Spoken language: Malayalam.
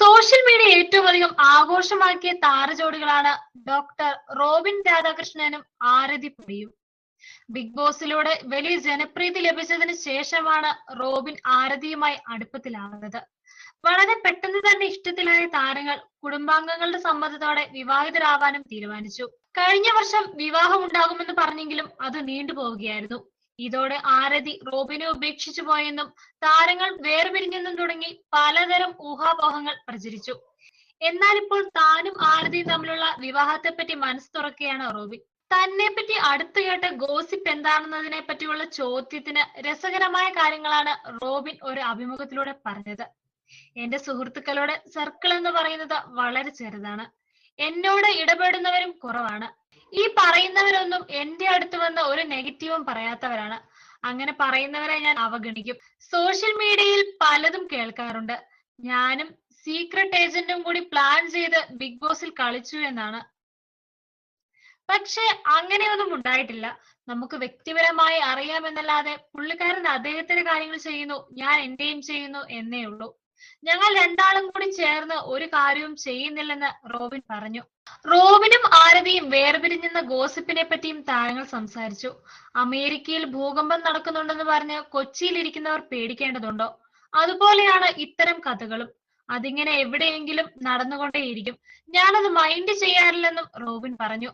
സോഷ്യൽ മീഡിയ ഏറ്റവും അധികം ആഘോഷമാക്കിയ താരജോഡികളാണ് ഡോക്ടർ റോബിൻ രാധാകൃഷ്ണനും ആരതി പുരിയും. ബിഗ് ബോസിലൂടെ വലിയ ജനപ്രീതി ലഭിച്ചതിന് ശേഷമാണ് റോബിൻ ആരതിയുമായി അടുപ്പത്തിലാവുന്നത്. വളരെ പെട്ടെന്ന് തന്നെ ഇഷ്ടത്തിലായ താരങ്ങൾ കുടുംബാംഗങ്ങളുടെ സമ്മതത്തോടെ വിവാഹിതരാവാനും തീരുമാനിച്ചു. കഴിഞ്ഞ വർഷം വിവാഹം ഉണ്ടാകുമെന്ന് പറഞ്ഞെങ്കിലും അത് നീണ്ടുപോവുകയായിരുന്നു. ഇതോടെ ആരതി റോബിനെ ഉപേക്ഷിച്ചു പോയെന്നും താരങ്ങൾ വേർപിരിഞ്ഞെന്നും തുടങ്ങി പലതരം ഊഹാപോഹങ്ങൾ പ്രചരിച്ചു. എന്നാൽ ഇപ്പോൾ താനും ആരതിയും തമ്മിലുള്ള വിവാഹത്തെ പറ്റി മനസ്സ് തുറക്കുകയാണ് റോബിൻ തന്നെ പറ്റി അടുത്തു കേട്ട ഗോസിപ്പ് എന്താണെന്നതിനെ പറ്റിയുള്ള ചോദ്യത്തിന് രസകരമായ കാര്യങ്ങളാണ് റോബിൻ ഒരു അഭിമുഖത്തിലൂടെ പറഞ്ഞത്. എന്റെ സുഹൃത്തുക്കളോട് സർക്കിൾ എന്ന് പറയുന്നത് വളരെ ചെറുതാണ്. എന്നോട് ഇടപെടുന്നവരും കുറവാണ്. ഈ പറയുന്നവരൊന്നും എന്റെ അടുത്ത് വന്ന ഒരു നെഗറ്റീവും പറയാത്തവരാണ്. അങ്ങനെ പറയുന്നവരെ ഞാൻ അവഗണിക്കും. സോഷ്യൽ മീഡിയയിൽ പലതും കേൾക്കാറുണ്ട്. ഞാനും സീക്രട്ട് ഏജന്റും കൂടി പ്ലാൻ ചെയ്ത് ബിഗ് ബോസിൽ കളിച്ചു എന്നാണ്. പക്ഷെ അങ്ങനെയൊന്നും ഉണ്ടായിട്ടില്ല. നമുക്ക് വ്യക്തിപരമായി അറിയാമെന്നല്ലാതെ പുള്ളിക്കാരൻ അദ്ദേഹത്തിന്റെ കാര്യങ്ങൾ ചെയ്യുന്നു ഞാൻ എന്റെയും ചെയ്യുന്നു എന്നേ ഉള്ളൂ. ഞങ്ങൾ രണ്ടാളും കൂടി ചേർന്ന് ഒരു കാര്യവും ചെയ്യുന്നില്ലെന്ന് റോബിൻ പറഞ്ഞു. റോബിനും ആരതിയും വേർപിരിഞ്ഞെന്ന ഗോസിപ്പിനെ പറ്റിയും താരങ്ങൾ സംസാരിച്ചു. അമേരിക്കയിൽ ഭൂകമ്പം നടക്കുന്നുണ്ടെന്ന് പറഞ്ഞ് കൊച്ചിയിലിരിക്കുന്നവർ പേടിക്കേണ്ടതുണ്ടോ? അതുപോലെയാണ് ഇത്തരം കഥകളും. അതിങ്ങനെ എവിടെയെങ്കിലും നടന്നുകൊണ്ടേയിരിക്കും. ഞാനത് മൈൻഡ് ചെയ്യാറില്ലെന്നും റോബിൻ പറഞ്ഞു.